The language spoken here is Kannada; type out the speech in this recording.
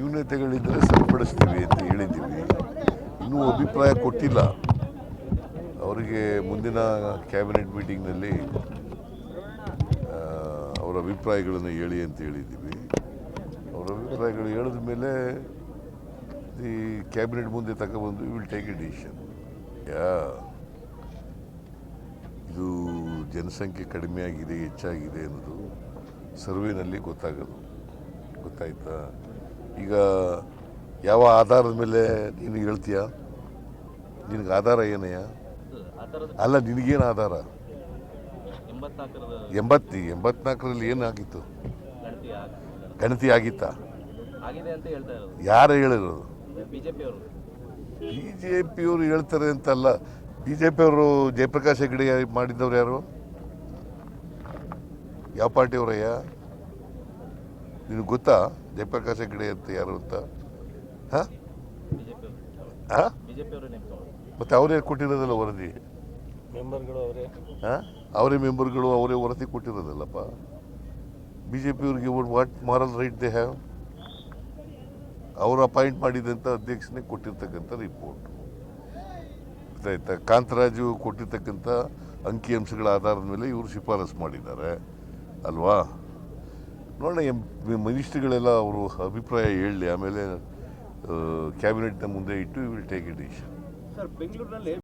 ನ್ಯೂನತೆಗಳಿದ್ದರೆ ಸರಿಪಡಿಸ್ತೀವಿ ಅಂತ ಹೇಳಿದ್ದೀವಿ. ಇನ್ನೂ ಅಭಿಪ್ರಾಯ ಕೊಟ್ಟಿಲ್ಲ. ಅವರಿಗೆ ಮುಂದಿನ ಕ್ಯಾಬಿನೆಟ್ ಮೀಟಿಂಗ್ನಲ್ಲಿ ಅವರ ಅಭಿಪ್ರಾಯಗಳನ್ನು ಹೇಳಿ ಅಂತ ಹೇಳಿದ್ದೀವಿ. ಅವರ ಅಭಿಪ್ರಾಯಗಳು ಹೇಳಿದ ಮೇಲೆ ಈ ಕ್ಯಾಬಿನೆಟ್ ಮುಂದೆ ತಗೊಬಂದು will take a decision yeah, ಇದು ಜನಸಂಖ್ಯೆ ಕಡಿಮೆ ಆಗಿದೆ ಹೆಚ್ಚಾಗಿದೆ ಅನ್ನೋದು ಸರ್ವೇನಲ್ಲಿ ಗೊತ್ತಾಗೋದು. ಗೊತ್ತಾಯ್ತಾ? ಈಗ ಯಾವ ಆಧಾರದ ಮೇಲೆ ನೀನು ಹೇಳ್ತೀಯ? ನಿನಗೆ ಆಧಾರ ಏನಯ್ಯ ಅಲ್ಲ, ನಿನಗೇನು ಆಧಾರ? ಎಂಬತ್ತು ಎಂಬತ್ನಾಲ್ಕರಲ್ಲಿ ಏನು ಆಗಿತ್ತು? ಆಗ- ಗಣತಿ ಆಗಿತ್ತಾ? ಯಾರು ಹೇಳಿರೋದು? ಬಿ ಜೆ ಪಿಯವರು ಹೇಳ್ತಾರೆ ಅಂತಲ್ಲ. ಬಿ ಜೆ ಪಿಯವರು ಜಯಪ್ರಕಾಶ್ ಹೆಗಡೆ ಮಾಡಿದ್ದವ್ರು ಯಾರು? ಯಾವ ಪಾರ್ಟಿಯವರಯ್ಯ? ನಿನಗೆ ಗೊತ್ತಾ? ಜಯಪ್ರಕಾಶ್ ಹೆಗ್ಡೆ ಅಂತ ಯಾರು ಅಂತ? ಹಾಂ? ಹಾಂ? ಬಿಜೆಪಿ ಅವರು ನೇಮಕ ಮಾಡೋದು ಮತ್ತು ಅವರೇ ಕೊಟ್ಟಿರೋದಲ್ಲ ವರದಿ? ಮೆಂಬರ್ಗಳು ಅವರೇ. ಹಾಂ? ಅವರೇ ಮೆಂಬರ್ಗಳು ಅವರೇ ವರದಿ ಕೊಟ್ಟಿರೋದಲ್ಲಪ್ಪ? B J ಪಿಯವ್ರಿಗೆ what moral right they have ಅವರು ಅಪಾಯಿಂಟ್ ಮಾಡಿದಂಥ ಅಧ್ಯಕ್ಷನೇ ಕೊಟ್ಟಿರ್ತಕ್ಕಂಥ ರಿಪೋರ್ಟ್ ಗೊತ್ತಾಯ್ತಾ? ಕಾಂತರಾಜು ಕೊಟ್ಟಿರ್ತಕ್ಕಂಥ ಅಂಕಿಅಂಶಗಳ ಆಧಾರದ ಮೇಲೆ ಇವರು ಶಿಫಾರಸು ಮಾಡಿದ್ದಾರೆ. ಅಲ್ವಾ? ನೋಡೋಣ ಮಿನಿಸ್ಟ್ರಿಗಳೆಲ್ಲ ಅವರು ಅಭಿಪ್ರಾಯ ಹೇಳಲಿ ಆಮೇಲೆ ಕ್ಯಾಬಿನೆಟ್ನ ಮುಂದೆ ಇಟ್ಟು will take it decision sir, ಬೆಂಗಳೂರಿನಲ್ಲಿ